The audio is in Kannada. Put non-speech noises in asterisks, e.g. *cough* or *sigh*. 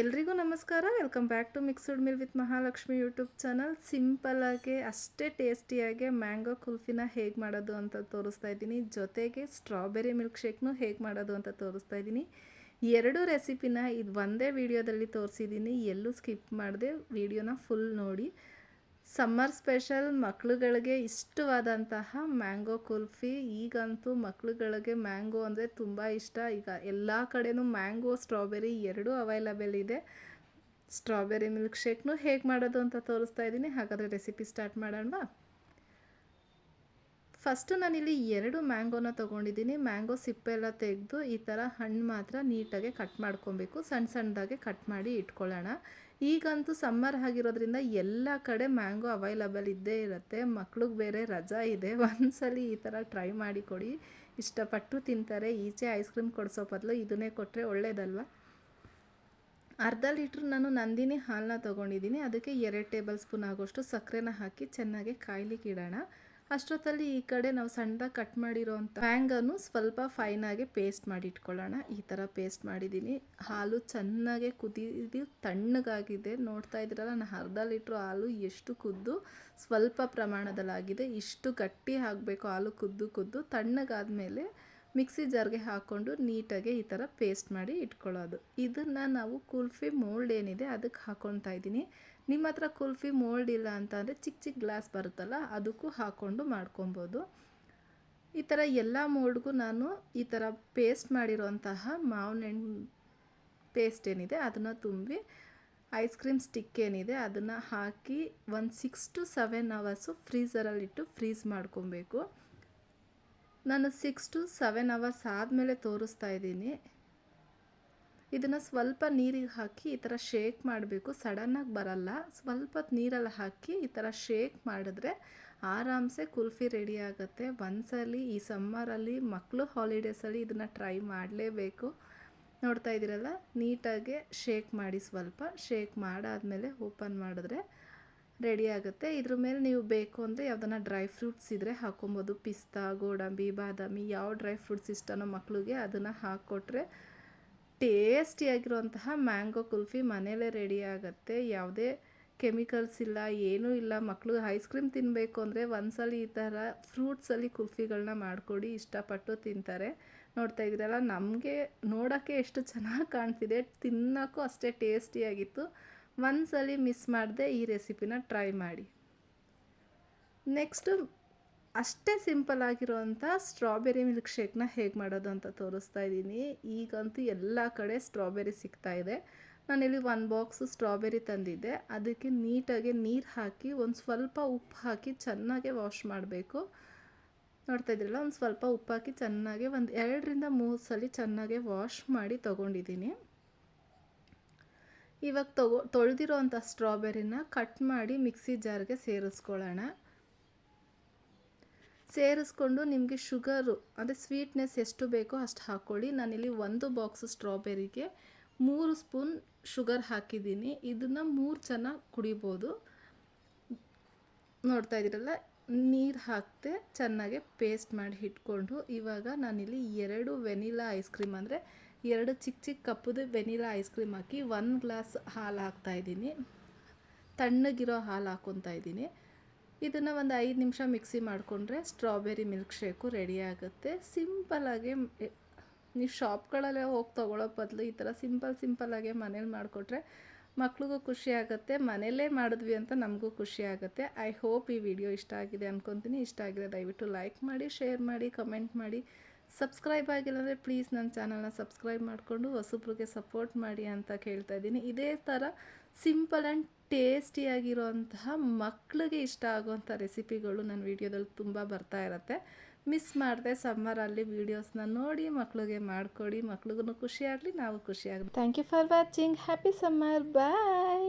ಎಲ್ರಿಗೂ ನಮಸ್ಕಾರ. Welcome back to mixed meal with Mahalakshmi YouTube channel ಸಿಂಪಲಾಗಿ ಅಷ್ಟೇ ಟೇಸ್ಟಿಯಾಗಿ ಮ್ಯಾಂಗೋ ಕುಲ್ಫಿನ ಹೇಗೆ ಮಾಡೋದು ಅಂತ ತೋರಿಸ್ತಾ ಇದ್ದೀನಿ. ಜೊತೆಗೆ ಸ್ಟ್ರಾಬೆರಿ ಮಿಲ್ಕ್ ಶೇಕ್ನು ಹೇಗೆ ಮಾಡೋದು ಅಂತ ತೋರಿಸ್ತಾ ಇದ್ದೀನಿ. ಎರಡು ರೆಸಿಪಿನ ಇದು ಒಂದೇ ವಿಡಿಯೋದಲ್ಲಿ ತೋರಿಸಿದ್ದೀನಿ. ಎಲ್ಲೂ ಸ್ಕಿಪ್ ಮಾಡಿದೆ ವಿಡಿಯೋನ ಫುಲ್ ನೋಡಿ. ಸಮ್ಮರ್ ಸ್ಪೆಷಲ್ ಮಕ್ಳುಗಳಿಗೆ ಇಷ್ಟವಾದಂತಹ ಮ್ಯಾಂಗೋ ಕುಲ್ಫಿ. ಈಗಂತೂ ಮಕ್ಳುಗಳಿಗೆ ಮ್ಯಾಂಗೋ ಅಂದರೆ ತುಂಬ ಇಷ್ಟ. ಈಗ ಎಲ್ಲ ಕಡೆಯೂ ಮ್ಯಾಂಗೋ, ಸ್ಟ್ರಾಬೆರಿ ಎರಡೂ ಅವೈಲಬಲ್ ಇದೆ. ಸ್ಟ್ರಾಬೆರಿ ಮಿಲ್ಕ್ ಶೇಕ್ನು ಹೇಗೆ ಮಾಡೋದು ಅಂತ ತೋರಿಸ್ತಾ ಇದ್ದೀನಿ. ಹಾಗಾದರೆ ರೆಸಿಪಿ ಸ್ಟಾರ್ಟ್ ಮಾಡೋಣವಾ ಫಸ್ಟು ನಾನಿಲ್ಲಿ ಎರಡು ಮ್ಯಾಂಗೋನ ತೊಗೊಂಡಿದ್ದೀನಿ. ಮ್ಯಾಂಗೋ ಸಿಪ್ಪೆ ಎಲ್ಲ ತೆಗೆದು ಈ ಥರ ಹಣ್ಣು ಮಾತ್ರ ನೀಟಾಗಿ ಕಟ್ ಮಾಡ್ಕೊಬೇಕು. ಸಣ್ಣ ಸಣ್ಣದಾಗೆ ಕಟ್ ಮಾಡಿ ಇಟ್ಕೊಳ್ಳೋಣ. ಈಗಂತೂ ಸಮ್ಮರ್ ಆಗಿರೋದ್ರಿಂದ ಎಲ್ಲ ಕಡೆ ಮ್ಯಾಂಗೋ ಅವೈಲಬಲ್ ಇದ್ದೇ ಇರುತ್ತೆ. ಮಕ್ಳಿಗೆ ಬೇರೆ ರಜಾ ಇದೆ. *laughs* ಒಂದ್ಸಲಿ ಈ ಥರ ಟ್ರೈ ಮಾಡಿ ಕೊಡಿ. ಇಷ್ಟಪಟ್ಟು ತಿಂತಾರೆ. ಈಚೆ ಐಸ್ ಕ್ರೀಮ್ ಕೊಡಿಸೋ ಬದಲು ಇದನ್ನೇ ಕೊಟ್ಟರೆ ಒಳ್ಳೇದಲ್ವ? ಅರ್ಧ ಲೀಟ್ರ್ ನಾನು ನಂದಿನಿ ಹಾಲನ್ನ ತೊಗೊಂಡಿದ್ದೀನಿ. ಅದಕ್ಕೆ ಎರಡು ಟೇಬಲ್ ಸ್ಪೂನ್ ಆಗೋಷ್ಟು ಸಕ್ಕರೆನ ಹಾಕಿ ಚೆನ್ನಾಗಿ ಕಾಯ್ಲಿಕ್ಕೆ ಇಡೋಣ. ಅಷ್ಟೊತ್ತಲ್ಲಿ ಈ ಕಡೆ ನಾವು ಸಣ್ಣದಾಗಿ ಕಟ್ ಮಾಡಿರೋಂಥ ಮ್ಯಾಂಗನ್ನು ಸ್ವಲ್ಪ ಫೈನಾಗಿ ಪೇಸ್ಟ್ ಮಾಡಿ ಇಟ್ಕೊಳ್ಳೋಣ. ಈ ಥರ ಪೇಸ್ಟ್ ಮಾಡಿದ್ದೀನಿ. ಹಾಲು ಚೆನ್ನಾಗೆ ಕುದಿದು ತಣ್ಣಗಾಗಿದೆ. ನೋಡ್ತಾ ಇದ್ದೀರಲ್ಲ, ನಾನು ಅರ್ಧ ಲೀಟ್ರ್ ಹಾಲು ಎಷ್ಟು ಕುದ್ದು, ಸ್ವಲ್ಪ ಪ್ರಮಾಣದಲ್ಲಾಗಿದೆ. ಇಷ್ಟು ಗಟ್ಟಿ ಆಗಬೇಕು ಹಾಲು ಕುದ್ದು ಕುದ್ದು. ತಣ್ಣಗಾದ್ಮೇಲೆ ಮಿಕ್ಸಿ ಜಾರ್ಗೆ ಹಾಕ್ಕೊಂಡು ನೀಟಾಗಿ ಈ ಥರ ಪೇಸ್ಟ್ ಮಾಡಿ ಇಟ್ಕೊಳ್ಳೋದು. ಇದನ್ನು ನಾವು ಕುಲ್ಫಿ ಮೋಲ್ಡ್ ಏನಿದೆ, ಅದಕ್ಕೆ ಹಾಕ್ಕೊತಾ ಇದ್ದೀನಿ. ನಿಮ್ಮ ಹತ್ರ ಕುಲ್ಫಿ ಮೋಲ್ಡ್ ಇಲ್ಲ ಅಂತ ಅಂದರೆ ಚಿಕ್ಕ ಚಿಕ್ಕ ಗ್ಲಾಸ್ ಬರುತ್ತಲ್ಲ, ಅದಕ್ಕೂ ಹಾಕ್ಕೊಂಡು ಮಾಡ್ಕೊಬೋದು. ಈ ಥರ ಎಲ್ಲ ಮೋಲ್ಡ್ಗೂ ನಾನು ಈ ಥರ ಪೇಸ್ಟ್ ಮಾಡಿರೋಂತಹ ಮಾವಿನ ಹಣ್ಣು ಪೇಸ್ಟ್ ಏನಿದೆ, ಅದನ್ನು ತುಂಬಿ ಐಸ್ ಕ್ರೀಮ್ ಸ್ಟಿಕ್ ಏನಿದೆ, ಅದನ್ನು ಹಾಕಿ ಒಂದು ಸಿಕ್ಸ್ ಟು ಸೆವೆನ್ ಅವರ್ಸು ಫ್ರೀಸರಲ್ಲಿಟ್ಟು ಫ್ರೀಸ್ ಮಾಡ್ಕೊಬೇಕು. ನಾನು ಸಿಕ್ಸ್ ಟು ಸೆವೆನ್ ಅವರ್ಸ್ ಆದಮೇಲೆ ತೋರಿಸ್ತಾ ಇದ್ದೀನಿ. ಇದನ್ನು ಸ್ವಲ್ಪ ನೀರಿಗೆ ಹಾಕಿ ಈ ಥರ ಶೇಕ್ ಮಾಡಬೇಕು. ಸಡನ್ನಾಗಿ ಬರಲ್ಲ. ಸ್ವಲ್ಪ ನೀರಲ್ಲಿ ಹಾಕಿ ಈ ಥರ ಶೇಕ್ ಮಾಡಿದ್ರೆ ಆರಾಮ್ಸೆ ಕುಲ್ಫಿ ರೆಡಿ ಆಗುತ್ತೆ. ಒಂದ್ಸಲಿ ಈ ಸಮ್ಮರಲ್ಲಿ ಮಕ್ಕಳು ಹಾಲಿಡೇಸಲ್ಲಿ ಇದನ್ನು ಟ್ರೈ ಮಾಡಲೇಬೇಕು. ನೋಡ್ತಾ ಇದ್ದೀರಲ್ಲ? ನೀಟಾಗಿ ಶೇಕ್ ಮಾಡಿ ಸ್ವಲ್ಪ. ಶೇಕ್ ಮಾಡಾದಮೇಲೆ ಓಪನ್ ಮಾಡಿದ್ರೆ ರೆಡಿ ಆಗುತ್ತೆ. ಇದ್ರ ಮೇಲೆ ನೀವು ಬೇಕು ಅಂದರೆ ಯಾವುದನ್ನ ಡ್ರೈ ಫ್ರೂಟ್ಸ್ ಇದ್ದರೆ ಹಾಕೊಬೋದು. ಪಿಸ್ತಾ, ಗೋಡಂಬಿ, ಬಾದಾಮಿ, ಯಾವ ಡ್ರೈ ಫ್ರೂಟ್ಸ್ ಇಷ್ಟನೋ ಮಕ್ಕಳಿಗೆ ಅದನ್ನು ಹಾಕ್ಕೊಟ್ರೆ ಟೇಸ್ಟಿಯಾಗಿರುವಂತಹ ಮ್ಯಾಂಗೋ ಕುಲ್ಫಿ ಮನೆಯಲ್ಲೇ ರೆಡಿ ಆಗುತ್ತೆ. ಯಾವುದೇ ಕೆಮಿಕಲ್ಸ್ ಇಲ್ಲ, ಏನೂ ಇಲ್ಲ. ಮಕ್ಕಳು ಐಸ್ ಕ್ರೀಮ್ ತಿನ್ನಬೇಕು ಅಂದರೆ ಒಂದ್ಸಲ ಈ ಥರ ಫ್ರೂಟ್ಸಲ್ಲಿ ಕುಲ್ಫಿಗಳನ್ನ ಮಾಡಿಕೊಡಿ, ಇಷ್ಟಪಟ್ಟು ತಿಂತಾರೆ. ನೋಡ್ತಾ ಇದ್ದೀರಲ್ಲ, ನಮಗೆ ನೋಡೋಕ್ಕೆ ಎಷ್ಟು ಚೆನ್ನಾಗಿ ಕಾಣ್ತಿದೆ. ತಿನ್ನೋಕ್ಕೂ ಅಷ್ಟೇ ಟೇಸ್ಟಿಯಾಗಿತ್ತು. ಒಂದ್ಸಲಿ ಮಿಸ್ ಮಾಡದೆ ಈ ರೆಸಿಪಿನ ಟ್ರೈ ಮಾಡಿ. ನೆಕ್ಸ್ಟು ಅಷ್ಟೇ ಸಿಂಪಲ್ ಆಗಿರುವಂಥ ಸ್ಟ್ರಾಬೆರಿ ಮಿಲ್ಕ್ ಶೇಕ್ನ ಹೇಗೆ ಮಾಡೋದು ಅಂತ ತೋರಿಸ್ತಾ ಇದ್ದೀನಿ. ಈಗಂತೂ ಎಲ್ಲ ಕಡೆ ಸ್ಟ್ರಾಬೆರಿ ಸಿಗ್ತಾ ಇದೆ. ನಾನಿಲ್ಲಿ ಒಂದು ಬಾಕ್ಸ್ ಸ್ಟ್ರಾಬೆರಿ ತಂದಿದ್ದೆ. ಅದಕ್ಕೆ ನೀಟಾಗಿ ನೀರು ಹಾಕಿ, ಒಂದು ಸ್ವಲ್ಪ ಉಪ್ಪು ಹಾಕಿ ಚೆನ್ನಾಗೆ ವಾಶ್ ಮಾಡಬೇಕು. ನೋಡ್ತಾ ಇದ್ರಲ್ಲ ಒಂದು ಸ್ವಲ್ಪ ಉಪ್ಪು ಹಾಕಿ ಚೆನ್ನಾಗೆ ಒಂದು ಎರಡರಿಂದ ಮೂರು ಸಲ ಚೆನ್ನಾಗೆ ವಾಶ್ ಮಾಡಿ ತೊಗೊಂಡಿದ್ದೀನಿ. ಇವಾಗ ತೊಗೊ ತೊಳೆದಿರೋ ಅಂಥ ಸ್ಟ್ರಾಬೆರಿನ ಕಟ್ ಮಾಡಿ ಮಿಕ್ಸಿ ಜಾರ್ಗೆ ಸೇರಿಸ್ಕೊಳ್ಳೋಣ. ಸೇರಿಸ್ಕೊಂಡು ನಿಮಗೆ ಶುಗರು, ಅಂದರೆ ಸ್ವೀಟ್ನೆಸ್ ಎಷ್ಟು ಬೇಕೋ ಅಷ್ಟು ಹಾಕ್ಕೊಳ್ಳಿ. ನಾನಿಲ್ಲಿ ಒಂದು ಬಾಕ್ಸ್ ಸ್ಟ್ರಾಬೆರಿಗೆ ಮೂರು ಸ್ಪೂನ್ ಶುಗರ್ ಹಾಕಿದ್ದೀನಿ. ಇದನ್ನು ಮೂರು ಜನ ಕುಡಿಬೋದು. ನೋಡ್ತಾ ಇದ್ದೀರಲ್ಲ, ನೀರು ಹಾಕ್ತೆ ಚೆನ್ನಾಗೆ ಪೇಸ್ಟ್ ಮಾಡಿ ಇಟ್ಕೊಂಡು, ಇವಾಗ ನಾನಿಲ್ಲಿ ಎರಡು ವೆನಿಲಾ ಐಸ್ ಕ್ರೀಮ್ ಅಂದರೆ ಎರಡು ಚಿಕ್ಕ ಚಿಕ್ಕ ಕಪ್ಪದು ವೆನಿಲಾ ಐಸ್ ಕ್ರೀಮ್ ಹಾಕಿ, ಒಂದು ಗ್ಲಾಸ್ ಹಾಲು ಹಾಕ್ತಾಯಿದ್ದೀನಿ ತಣ್ಣಗಿರೋ ಹಾಲು ಹಾಕ್ಕೊತಾ ಇದ್ದೀನಿ. ಇದನ್ನು ಒಂದು ಐದು ನಿಮಿಷ ಮಿಕ್ಸಿ ಮಾಡಿಕೊಂಡ್ರೆ ಸ್ಟ್ರಾಬೆರಿ ಮಿಲ್ಕ್ ಶೇಕು ರೆಡಿ ಆಗುತ್ತೆ. ಸಿಂಪಲಾಗಿ ನೀವು ಶಾಪ್ಗಳಲ್ಲೇ ಹೋಗಿ ತೊಗೊಳ್ಳೋ ಬದಲು ಈ ಥರ ಸಿಂಪಲ್ ಸಿಂಪಲ್ಲಾಗೆ ಮನೇಲಿ ಮಾಡಿಕೊಟ್ರೆ ಮಕ್ಳಿಗೂ ಖುಷಿ ಆಗುತ್ತೆ. ಮನೆಯಲ್ಲೇ ಮಾಡಿದ್ವಿ ಅಂತ ನಮಗೂ ಖುಷಿ ಆಗುತ್ತೆ. ಐ ಹೋಪ್ ಈ ವಿಡಿಯೋ ಇಷ್ಟ ಆಗಿದೆ ಅಂದ್ಕೊತೀನಿ ಇಷ್ಟ ಆಗಿದೆ ದಯವಿಟ್ಟು ಲೈಕ್ ಮಾಡಿ ಶೇರ್ ಮಾಡಿ ಕಮೆಂಟ್ ಮಾಡಿ. ಸಬ್ಸ್ಕ್ರೈಬ್ ಆಗಿಲ್ಲ ಅಂದರೆ ಪ್ಲೀಸ್ ನನ್ನ ಚಾನಲ್ನ ಸಬ್ಸ್ಕ್ರೈಬ್ ಮಾಡಿಕೊಂಡು ಹೊಸಬ್ರಿಗೆ ಸಪೋರ್ಟ್ ಮಾಡಿ ಅಂತ ಕೇಳ್ತಾ ಇದ್ದೀನಿ. ಇದೇ ಥರ ಸಿಂಪಲ್ ಆ್ಯಂಡ್ ಟೇಸ್ಟಿಯಾಗಿರೋಂತಹ ಮಕ್ಕಳಿಗೆ ಇಷ್ಟ ಆಗುವಂಥ ರೆಸಿಪಿಗಳು ನನ್ನ ವೀಡಿಯೋದಲ್ಲಿ ತುಂಬ ಬರ್ತಾ ಇರುತ್ತೆ. ಮಿಸ್ ಮಾಡಿದೆ ಸಮ್ಮರಲ್ಲಿ ವೀಡಿಯೋಸ್ನ ನೋಡಿ ಮಕ್ಕಳಿಗೆ ಮಾಡಿಕೊಡಿ, ಮಕ್ಳಿಗೂ ಖುಷಿಯಾಗಲಿ ನಾವು ಖುಷಿಯಾಗಲಿ thank you for watching happy summer bye